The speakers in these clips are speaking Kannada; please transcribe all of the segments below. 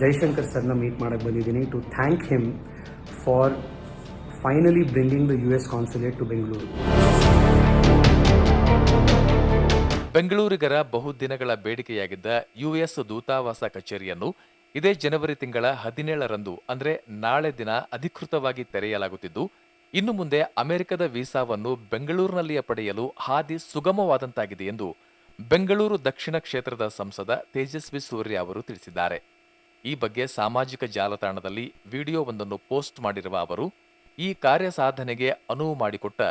ಜೈಶಂಕರ್ ಸರ್ನ ಮೀಟ್ ಮಾಡಕ್ಕೆ ಬಂದಿದ್ದೀನಿ to thank him for finally bringing the U S consulate to Bengaluru ಬೆಂಗಳೂರಿಗರ ಬಹುದಿನಗಳ ಬೇಡಿಕೆಯಾಗಿದ್ದ ಯುಎಸ್ ದೂತಾವಾಸ ಕಚೇರಿಯನ್ನು ಇದೇ ಜನವರಿ ತಿಂಗಳ ಹದಿನೇಳರಂದು, ಅಂದರೆ ನಾಳೆ ದಿನ ಅಧಿಕೃತವಾಗಿ ತೆರೆಯಲಾಗುತ್ತಿದ್ದು, ಇನ್ನು ಮುಂದೆ ಅಮೆರಿಕದ ವೀಸಾವನ್ನು ಬೆಂಗಳೂರಿನಲ್ಲಿಯೇ ಪಡೆಯಲು ಹಾದಿ ಸುಗಮವಾದಂತಾಗಿದೆ ಎಂದು ಬೆಂಗಳೂರು ದಕ್ಷಿಣ ಕ್ಷೇತ್ರದ ಸಂಸದ ತೇಜಸ್ವಿ ಸೂರ್ಯ ಅವರು ತಿಳಿಸಿದ್ದಾರೆ. ಈ ಬಗ್ಗೆ ಸಾಮಾಜಿಕ ಜಾಲತಾಣದಲ್ಲಿ ವಿಡಿಯೋವೊಂದನ್ನು ಪೋಸ್ಟ್ ಮಾಡಿರುವ ಅವರು, ಈ ಕಾರ್ಯ ಸಾಧನೆಗೆ ಅನುವು ಮಾಡಿಕೊಟ್ಟ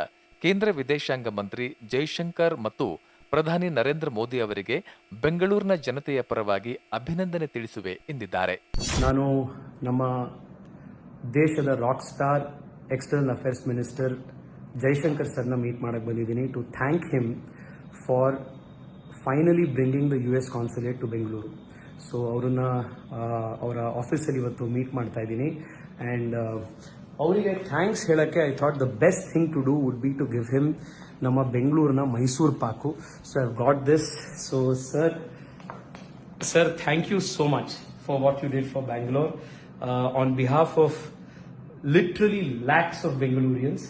ಕೇಂದ್ರ ವಿದೇಶಾಂಗ ಮಂತ್ರಿ ಜೈಶಂಕರ್ ಮತ್ತು ಪ್ರಧಾನಿ ನರೇಂದ್ರ ಮೋದಿ ಅವರಿಗೆ ಬೆಂಗಳೂರಿನ ಜನತೆಯ ಪರವಾಗಿ ಅಭಿನಂದನೆ ತಿಳಿಸುವೆ ಎಂದಿದ್ದಾರೆ. ನಾನು ನಮ್ಮ ದೇಶದ rock star external affairs minister Jaishankar ಸರ್ನ ಮೀಟ್ ಮಾಡಕ್ಕೆ ಬಂದಿದ್ದೀನಿ to thank him for finally bringing the U S consulate to Bengaluru so ಅವ್ರನ್ನ ಅವರ ಆಫೀಸಲ್ಲಿ ಇವತ್ತು ಮೀಟ್ ಮಾಡ್ತಾ ಇದ್ದೀನಿ. ಆ್ಯಂಡ್ ಅವರಿಗೆ ಥ್ಯಾಂಕ್ಸ್ ಹೇಳೋಕ್ಕೆ I thought the best thing to do would be to give him ನಮ್ಮ ಬೆಂಗಳೂರಿನ Mysore pak. So I got this so sir sir thank you so much for what you did for Bangalore on behalf of literally lakhs of Bengalurians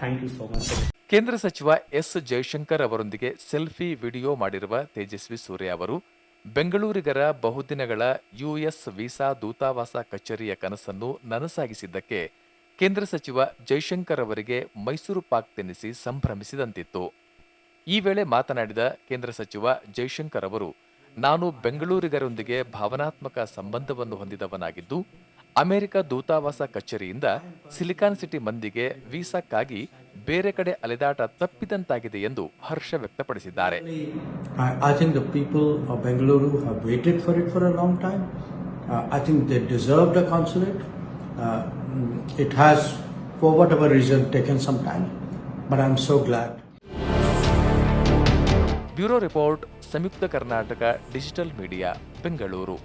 thank you so much much. ಕೇಂದ್ರ ಸಚಿವ ಎಸ್ ಜೈಶಂಕರ್ ಅವರೊಂದಿಗೆ ಸೆಲ್ಫಿ ವಿಡಿಯೋ ಮಾಡಿರುವ ತೇಜಸ್ವಿ ಸೂರ್ಯ ಅವರು ಬೆಂಗಳೂರಿಗರ ಬಹುದಿನಗಳ ಯುಎಸ್ ವೀಸಾ ದೂತಾವಾಸ ಕಚೇರಿಯ ಕನಸನ್ನು ನನಸಾಗಿಸಿದ್ದಕ್ಕೆ ಕೇಂದ್ರ ಸಚಿವ ಜೈಶಂಕರ್ ಅವರಿಗೆ ಮೈಸೂರು ಪಾಕ್ ತಿನ್ನಿಸಿ ಸಂಭ್ರಮಿಸಿದಂತಿತ್ತು. ಈ ವೇಳೆ ಮಾತನಾಡಿದ ಕೇಂದ್ರ ಸಚಿವ ಜೈಶಂಕರ್ ಅವರು, ನಾನು ಬೆಂಗಳೂರಿಗರೊಂದಿಗೆ ಭಾವನಾತ್ಮಕ ಸಂಬಂಧವನ್ನು ಹೊಂದಿದವನಾಗಿದ್ದು ಅಮೆರಿಕ ದೂತಾವಾಸ ಕಚೇರಿಯಿಂದ ಸಿಲಿಕಾನ್ ಸಿಟಿ ಮಂದಿಗೆ ವೀಸಾಕ್ಕಾಗಿ ಬೇರೆ ಕಡೆ ಅಲೆದಾಟ ತಪ್ಪಿದಂತಾಗಿದೆ ಎಂದು ಹರ್ಷ ವ್ಯಕ್ತಪಡಿಸಿದ್ದಾರೆ. People Bengaluru for for long time it taken some time bureau report Samyukta Karnataka digital media Bengaluru.